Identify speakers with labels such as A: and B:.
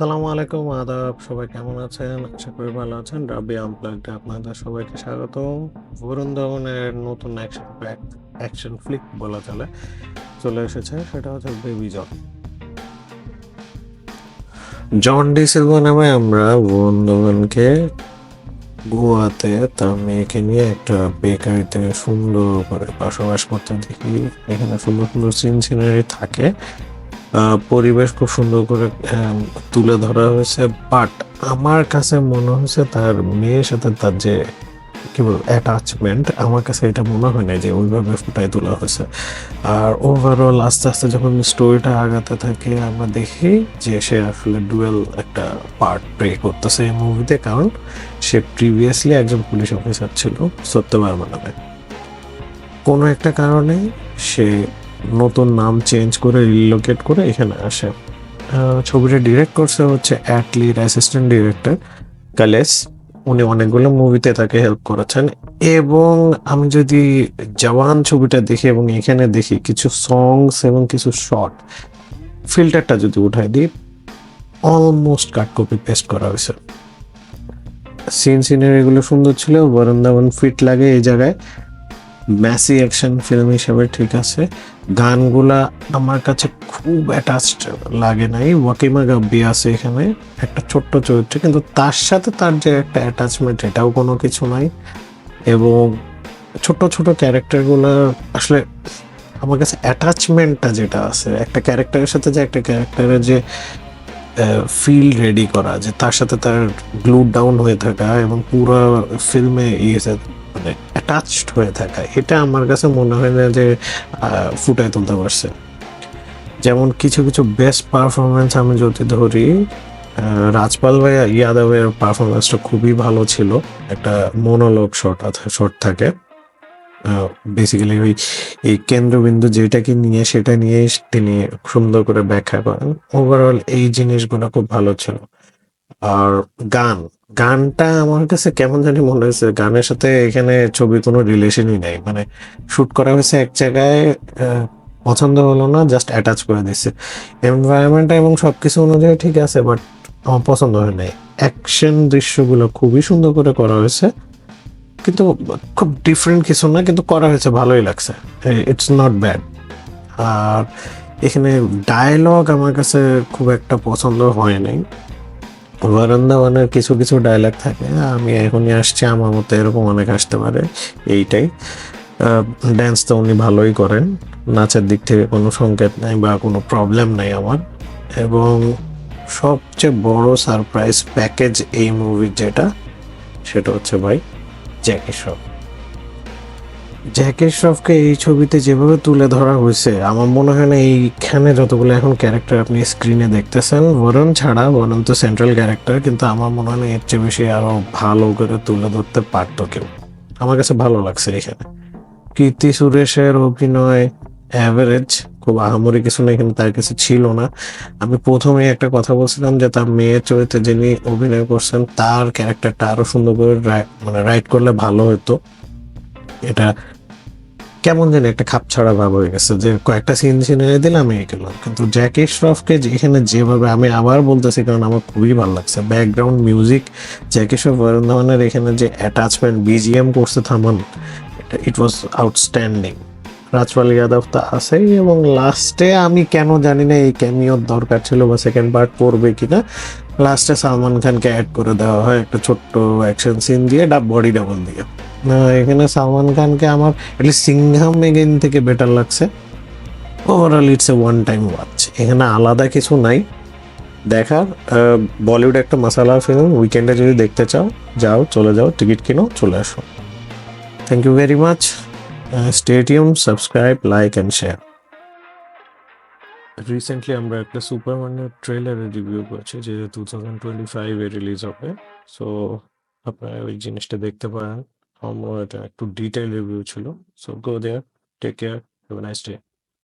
A: সালামু আলাইকুম, আদাব। সবাই কেমন আছেন? আশা করি ভালো আছেন। রাবি আনপ্লাগডে আপনাদের সবাইকে স্বাগত বরুণ ধবনের নতুন অ্যাকশন অ্যাকশন ফ্লিক বলা চলে চলে এসেছে। সেটা হচ্ছে baby John. John De Silva নামে আমরা বরুণ ধবনকে গোয়াতে তার মেয়েকে নিয়ে একটা বেকারিতে সুন্দর করে বসবাস করতে দেখি। এখানে সুন্দর সুন্দর সিন সিনারি থাকে। পরিবেশ খুব সুন্দর করে তুলে ধরা হয়েছে। বাট আমার কাছে মনে হয়েছে তার মেয়ের সাথে তার যে, কি বলব অ্যাটাচমেন্ট আমার কাছে এটা মনে হয় না যে ওইভাবে ফুটাই তোলা হয়েছে। আর ওভারঅল আস্তে আস্তে যখন স্টোরিটা আগাতে থাকে, আমরা দেখি যে সে আসলে ডুয়েল একটা পার্ট প্লে করতেছে এই মুভিতে কারণ সে প্রিভিয়াসলি একজন পুলিশ অফিসার ছিল সত্যবার্মা নামে কোনো একটা কারণে সে নতুন নাম চেঞ্জ করে রিলোকেট করে এখানে আসে। ছবিটা ডিরেক্ট করছে হচ্ছে অ্যাটলির অ্যাসিস্ট্যান্ট ডিরেক্টর কালেস উনি অনেকগুলো মুভিতে তাকে হেল্প করেছেন। এবং আমি যদি জওয়ান ছবিটা দেখি এবং এখানে দেখি কিছু সংস এবং কিছু শর্ট ফিল্টারটা যদি উঠাই দিই অলমোস্ট কাট কপি পেস্ট করা হয়েছে। সিন সিনের এগুলো সুন্দর ছিল, বরুণ ফিট লাগে এই জায়গায়। ম্যাসি অ্যাকশন ফিল্ম হিসেবে ঠিক আছে। গানগুলা আমার কাছে খুব অ্যাটাচড লাগে নাই। ওয়াকিমা গাব্বি আছে এখানে, একটা ছোট্ট চরিত্র, কিন্তু তার সাথে তার যে একটা অ্যাটাচমেন্ট এটাও কোনো কিছু নাই। এবং ছোট ছোট ক্যারেক্টারগুলো আসলে আমার কাছে অ্যাটাচমেন্টটা যেটা আছে, একটা ক্যারেক্টারের সাথে যে একটা ক্যারেক্টারের যে ফিল রেডি করা, যে তার সাথে তার গ্লু ডাউন হয়ে থাকা এবং পুরো ফিল্মে ইয়েছে মানে অ্যাটাচড হয়ে থাকা। এটা আমার কাছে মনে হয় না যে ফুটায় তুলতে পারছে। যেমন কিছু কিছু বেস্ট পারফরমেন্স আমি যদি ধরি রাজপাল ভাই ইয়াদবের পারফরমেন্সটা খুবই ভালো ছিল। একটা মনোলগ শট শট থাকে। বেসিক্যালি ওই, এই কেন্দ্রবিন্দু যেটাকে নিয়ে, সেটা নিয়ে তিনি সুন্দর করে ব্যাখ্যা করেন। ওভারঅল এই জিনিসগুলো খুব ভালো ছিল। আর গান গানটা আমার কাছে কেমন জানি মনে হয়েছে, গানের সাথে এখানে ছবির কোনো রিলেশনই নাই। মানে শুট করা হয়েছে এক জায়গায় পছন্দ হলো না জাস্ট অ্যাটাচ করে দিচ্ছে এনভায়রনমেন্ট এবং সবকিছু অনুযায়ী ঠিক আছে বাট আমার পছন্দ হয় নাই। অ্যাকশন দৃশ্যগুলো খুবই সুন্দর করে করা হয়েছে। কিন্তু খুব ডিফারেন্ট কিছু না, কিন্তু করা হয়েছে, ভালোই লাগছে। ইটস নট ব্যাড আর এখানে ডায়লগ আমার কাছে খুব একটা পছন্দ হয় নাই। ওয়ানের কিছু কিছু ডায়লগ থাকে। আমি এখনই আসছি, আমার মতো এরকম অনেক আসতে পারে, এইটাই। ড্যান্স তো উনি ভালোই করেন, নাচের দিক থেকে কোনো সংকেত নাই বা কোনো প্রবলেম নাই আমার। এবং সবচেয়ে বড় সারপ্রাইজ প্যাকেজ এই মুভির যেটা, সেটা হচ্ছে ভাই জ্যাকি শ্রফ জ্যাকি শ্রফকে এই ছবিতে যেভাবে তুলে ধরা হয়েছে, আমার মনে হয় না এইখানে যতগুলো এখন ক্যারেক্টার আপনি স্ক্রিনে দেখতেছেন, বরুণ ছাড়া, বরণ তো সেন্ট্রাল ক্যারেক্টার কিন্তু আমার মনে হয় না এর চেয়ে বেশি আরও ভালো করে তুলে ধরতে পারতো কেউ। আমার কাছে ভালো লাগছে এখানে। কীর্তি সুরেশের অভিনয় অ্যাভারেজ খুব আহামরি কিছু নেই, কিন্তু তার কিছু ছিল না। আমি প্রথমে একটা কথা বলছিলাম যে তার মেয়ের চরিত্রে যিনি অভিনয় করছেন, তার ক্যারেক্টারটা আরও সুন্দর করে মানে রাইট করলে ভালো হতো। এটা কেমন যেন একটা খাপ ছাড়া ভাব হয়ে গেছে যে কয়েকটা সিন সিন সিনারি দিলাম, এই গেলাম কিন্তু জ্যাকি শ্রফকে যেখানে যেভাবে আমি আবার বলতেছি, কারণ আমার খুবই ভালো লাগছে। ব্যাকগ্রাউন্ড মিউজিক জ্যাকি শ্রফ বরুণ ধাওয়ানের এখানে যে অ্যাটাচমেন্ট বিজিএম করছে Thaman it was outstanding Rajpal Yadav তো আছেই, এবং লাস্টে আমি কেন জানি না এই ক্যামিওর দরকার ছিল বা সেকেন্ড পার্ট পড়বে কিনা। লাস্টে সালমান খানকে অ্যাড করে দেওয়া হয় একটা ছোট্ট অ্যাকশন সিন দিয়ে ডাব বডি ডাবল দিয়ে। এখানে সালমান খানকে আমার অ্যাটলিস্ট সিংহাম মেগেন থেকে বেটার লাগছে। Overall it's a one time watch এখানে আলাদা কিছু নাই। দেখার বলিউড একটা মশালা ফিল্ম উইকেন্ডে যদি দেখতে চাও, যাও, চলে যাও টিকিট কিনো, চলে আসো। Thank you very much stadium subscribe like and share recently আমরা একটা সুপারম্যানের ট্রেলারের রিভিউ করছি, যে টু থাউজেন্ড টোয়েন্টি ফাইভে রিলিজ হবে। সো আপনারা ওই জিনিসটা দেখতে পারেন। আমার এটা একটু ডিটেল রিভিউ ছিল so go there take care have nice day